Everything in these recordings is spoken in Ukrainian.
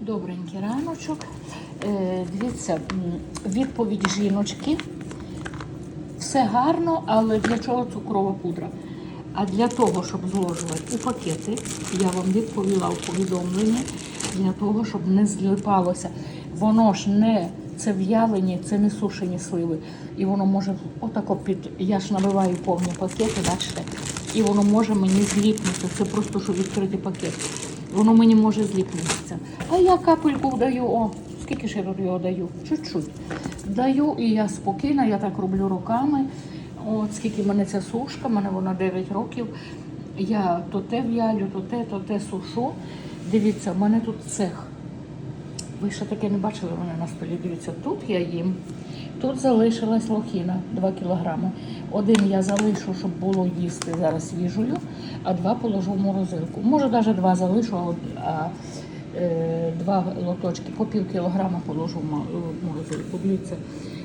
Добренький раночок. Е, дивіться, відповідь жіночки. Все гарно, але для чого цукрова пудра? А для того, щоб зложувати у пакети, я вам відповіла у повідомленні, для того, щоб не злипалося. Воно ж не це в'ялені, це не сушені сливи. І воно може отако під. Я ж набиваю повні пакети, бачите, і воно може мені зліпнути. Це просто що відкритий пакет. Воно мені може зліпнутися. А я капельку даю, о, скільки ж я даю? Чуть-чуть. Даю і я спокійна, я так роблю руками. От скільки в мене ця сушка, в мене вона 9 років. Я то те в'ялю, то те, то те сушу. Дивіться, в мене тут цех. Ви ще таке не бачили мене на столі. Дивіться, тут я їм. Тут залишилась лохіна 2 кілограми. Один я залишу, щоб було їсти зараз свіжою, а два положу в морозилку. Може, навіть два залишу, а два лоточки по пів кілограма положу в морозилку. Дивіться,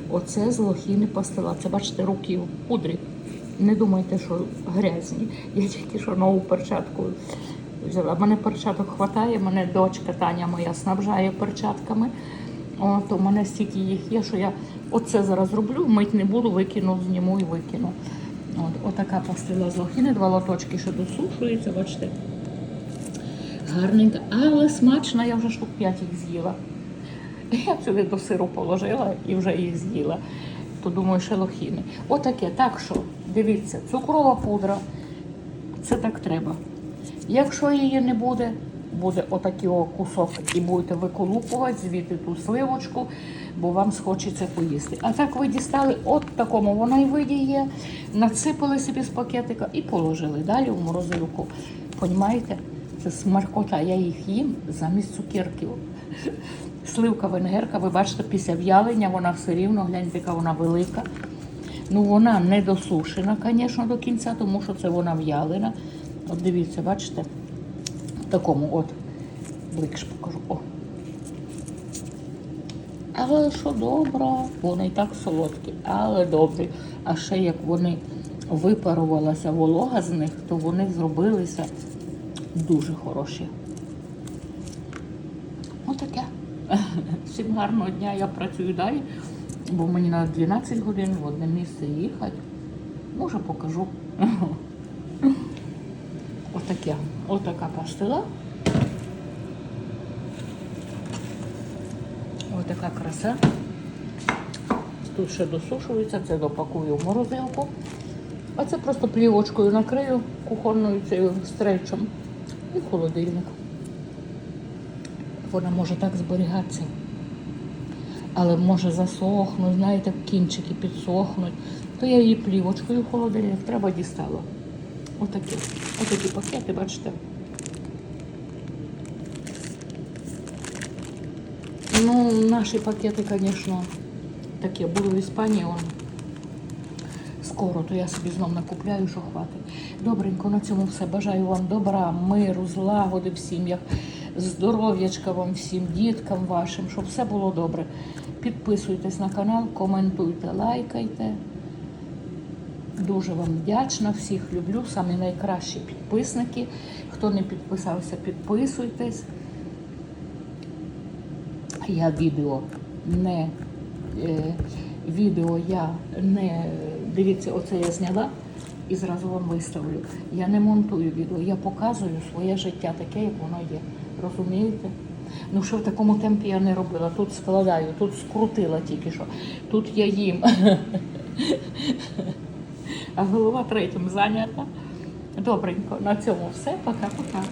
оце з лохіни пастила. Це бачите, руки в пудрі. Не думайте, що грязні. Я тільки що нову перчатку взяла. Мене перчаток хватає, мене дочка Таня моя снабжає перчатками. От, у мене стільки їх є, що я оце зараз зроблю, мить не буду, викину, зніму і викину. От, отака пастила з лохини, два лоточки ще досушується, бачите. Гарненька, але смачна, я вже штук 5 їх з'їла. Я сюди до сиру положила і вже їх з'їла. То думаю, ще. Отаке. Так що, дивіться, цукрова пудра. Це так треба. Якщо її не буде, буде отакий кусок і будете виколупувати звідти ту сливочку, бо вам схочеться поїсти. А так ви дістали от такому, вона й є, насипали собі з пакетика і положили далі в морозилку. Понімаєте? Це смаркота, я їх їм замість цукерків. Сливка венгерка, ви бачите, після в'ялення вона все рівно, гляньте, яка вона велика. Ну, вона не досушена, звісно, до кінця, тому що це вона в'ялена. От дивіться, бачите? В такому от. Бликш покажу. О. Але що добре, вони і так солодкі, але добрі. А ще як вони випарувалася волога з них, то вони зробилися дуже хороші. Отаке. Всім гарного дня, я працюю далі, бо мені на 12 годин в одне місце їхати. Може покажу. Отаке. Отака пастила. Отака краса. Тут ще досушується, це допакую в морозилку. А це просто плівочкою накрию кухонною цією стрейчем в холодильник. Вона може так зберігатися. Але може засохнути, знаєте, кінчики підсохнуть. То я її плівочкою в холодильник треба дістала. Отакі. Отакі пакети, бачите. Ну, наші пакети, звісно, такі були в Іспанії. Скоро, то я собі знов накупляю, що хватить. Добренько, на цьому все. Бажаю вам добра, миру, злагоди в сім'ях, здоров'ячка вам всім, діткам вашим, щоб все було добре. Підписуйтесь на канал, коментуйте, лайкайте. Дуже вам вдячна, всіх люблю, самі найкращі підписники. Хто не підписався, підписуйтесь. Я відео не е, відео я не дивіться, оце я зняла і зразу вам виставлю. Я не монтую відео, я показую своє життя таке, як воно є. Розумієте? Ну що в такому темпі я не робила. Тут складаю, тут скрутила тільки що, тут я їм. А голова третім зайнята. Добренько, на цьому все. Пока-пока.